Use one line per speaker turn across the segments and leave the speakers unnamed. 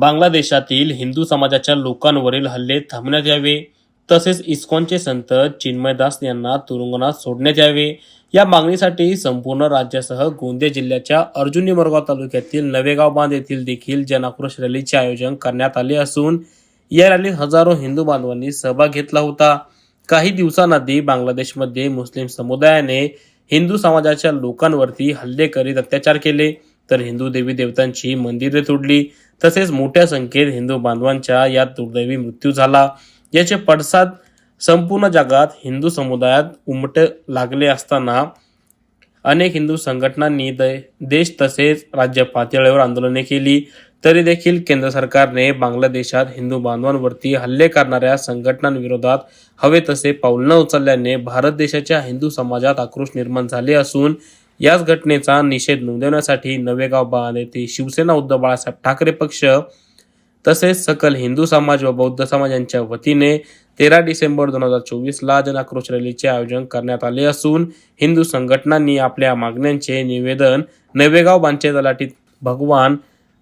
बांगलादेशातील हिंदू समाजाच्या लोकांवरील हल्ले थांबण्यात यावे. तसेच इस्कॉनचे संत चिन्मयदास यांना तुरुंगणात सोडण्यात यावे. या मागणीसाठी संपूर्ण राज्यासह गोंदिया जिल्ह्याच्या अर्जुनी मरगाव तालुक्यातील नवेगाव बांध येथील देखील जनाक्रोश रॅलीचे आयोजन करण्यात आले असून या रॅलीत हजारो हिंदू बांधवांनी सहभाग घेतला होता. काही दिवसांआधी बांगलादेशमध्ये मुस्लिम समुदायाने हिंदू समाजाच्या लोकांवरती हल्ले करीत अत्याचार केले. तर हिंदू देवी देवतांची मंदिरे तोडली. तसेच मोठ्या संख्येत हिंदू बांधवांच्या यात दुर्दैवी मृत्यू झाला. याचे पडसाद संपूर्ण जगात हिंदू समुदायात उमट लागले असताना अनेक हिंदू संघटनांनी देश तसेच राज्य पातळीवर आंदोलने केली. तरी देखील केंद्र सरकारने बांगलादेशात हिंदू बांधवांवरती हल्ले करणाऱ्या संघटनांविरोधात हवे तसे पाऊल न उचलल्याने भारत देशाच्या हिंदू समाजात आक्रोश निर्माण झाले असून याच घटनेचा निषेध नोंदवण्यासाठी नवेगाव बांध येथे शिवसेना उद्धव बाळासाहेब ठाकरे पक्ष तसेच सकल हिंदू समाज व बौद्ध समाज यांच्या वतीने तेरा डिसेंबर दोन हजार चोवीसला जनाक्रोश रॅलीचे आयोजन करण्यात आले असून हिंदू संघटनांनी आपल्या मागण्यांचे निवेदन नवेगाव बांचे तलाटीत भगवान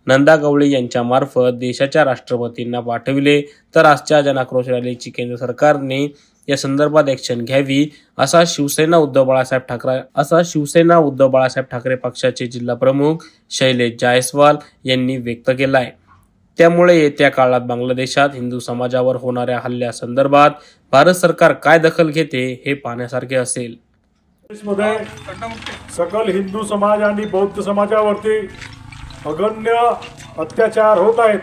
नंदा गवळी यांच्यामार्फत देशाच्या राष्ट्रपतींना पाठविले. तर आजच्या जनाक्रोश रॅलीची केंद्र सरकारने या संदर्भात ॲक्शन घ्यावी असा शिवसेना उद्धव बाळासाहेब ठाकरे असा शिवसेना उद्धव बाळासाहेब ठाकरे पक्षाचे जिल्हा प्रमुख शैलेश जायस्वाल यांनी व्यक्त केला आहे त्यामुळे येत्या काळात बांगलादेशात हिंदू समाजावर होणाऱ्या हल्ल्यासंदर्भात भारत सरकार काय दखल घेते हे पाहण्यासारखे असेल.
सकल हिंदू समाज आणि बौद्ध समाजावरती अगण्य अत्याचार होत आहेत.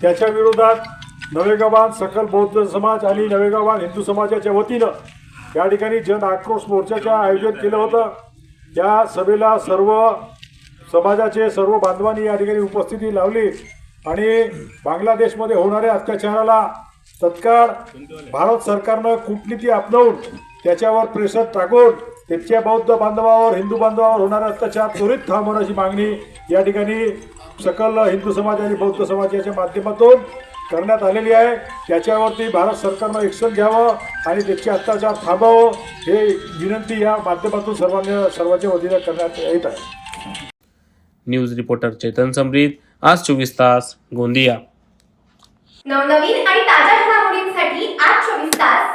त्याच्या विरोधात नवेगावान सकल बौद्ध समाज आणि नवेगावान हिंदू समाजाच्या वतीनं या ठिकाणी जन आक्रोश मोर्चाचं आयोजन केलं होतं. त्या सभेला सर्व समाजाचे सर्व बांधवांनी या ठिकाणी उपस्थिती लावली आणि बांगलादेशमध्ये होणाऱ्या अत्याचाराला तत्काळ भारत सरकारनं कूटनीती अपनावून त्याच्यावर प्रेशर टाकून तिथच्या बौद्ध बांधवावर हिंदू बांधवावर होणारा अत्याचार त्वरित थांबवण्याची मागणी या ठिकाणी सकल हिंदू समाज आणि बौद्ध समाजाच्या माध्यमातून करण्यात आलेली आहे. त्याच्यावरती भारत सरकारनं ॲक्शन घ्यावं आणि त्याचे अत्याचार थांबावं हे विनंती या माध्यमातून सर्वांनी सर्वांच्या वतीनं करण्यात येत आहे.
न्यूज रिपोर्टर चेतन समरीत आज चोवीस तास गोंदिया.
नवनवीन आणि ताज्या घडामोडींसाठी आज चोवीस तास